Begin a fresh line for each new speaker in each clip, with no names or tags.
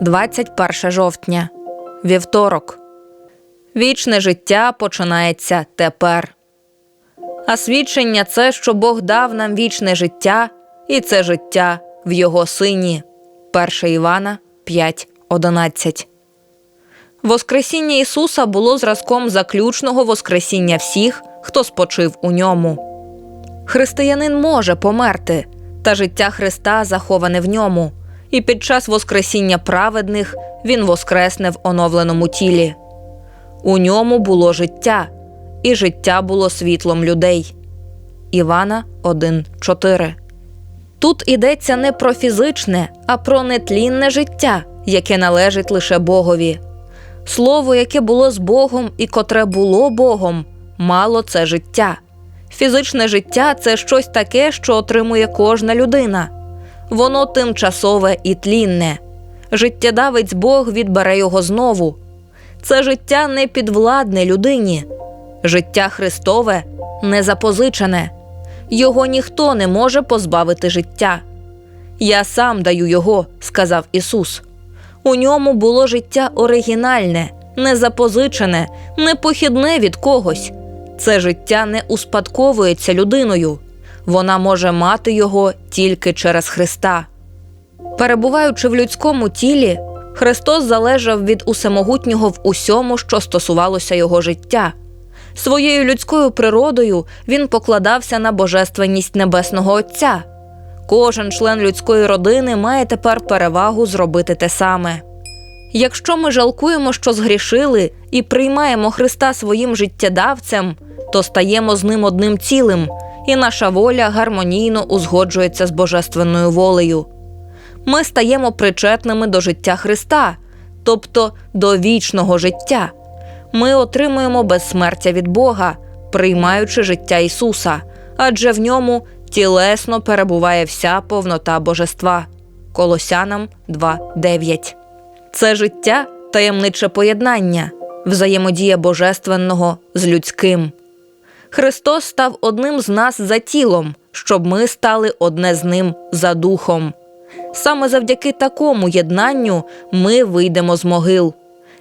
21 жовтня, вівторок. Вічне життя починається тепер. А свідчення це, що Бог дав нам вічне життя, і це життя в Його Сині. 1 Івана 5.11 Воскресіння Ісуса було зразком заключного Воскресіння всіх, хто спочив у ньому. Християнин може померти, та життя Христа заховане в ньому, і під час Воскресіння праведних Він воскресне в оновленому тілі. У ньому було життя, і життя було світлом людей. Івана 1.4 Тут ідеться не про фізичне, а про нетлінне життя, яке належить лише Богові. Слово, яке було з Богом і котре було Богом, мало це життя. Фізичне життя це щось таке, що отримує кожна людина. Воно тимчасове і тлінне. Життєдавець Бог відбере його знову. Це життя не підвладне людині. Життя Христове не запозичене. Його ніхто не може позбавити життя. Я сам даю його, сказав Ісус. У ньому було життя оригінальне, не запозичене, не похідне від когось. Це життя не успадковується людиною. Вона може мати його тільки через Христа. Перебуваючи в людському тілі, Христос залежав від усемогутнього в усьому, що стосувалося його життя. Своєю людською природою він покладався на божественність Небесного Отця. Кожен член людської родини має тепер перевагу зробити те саме. Якщо ми жалкуємо, що згрішили, і приймаємо Христа своїм життєдавцем, то стаємо з ним одним цілим, і наша воля гармонійно узгоджується з божественною волею. Ми стаємо причетними до життя Христа, тобто до вічного життя. Ми отримуємо безсмертя від Бога, приймаючи життя Ісуса, адже в ньому тілесно перебуває вся повнота божества. Колосянам 2.9 Це життя таємниче поєднання, взаємодія божественного з людським. Христос став одним з нас за тілом, щоб ми стали одне з ним за духом. Саме завдяки такому єднанню ми вийдемо з могил.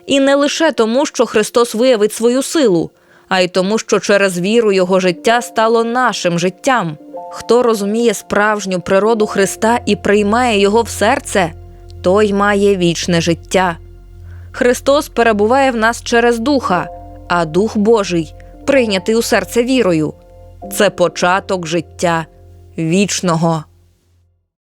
І не лише тому, що Христос виявить свою силу, а й тому, що через віру його життя стало нашим життям. Хто розуміє справжню природу Христа і приймає його в серце, той має вічне життя. Христос перебуває в нас через Духа, а Дух Божий, прийнятий у серце вірою, це початок життя вічного.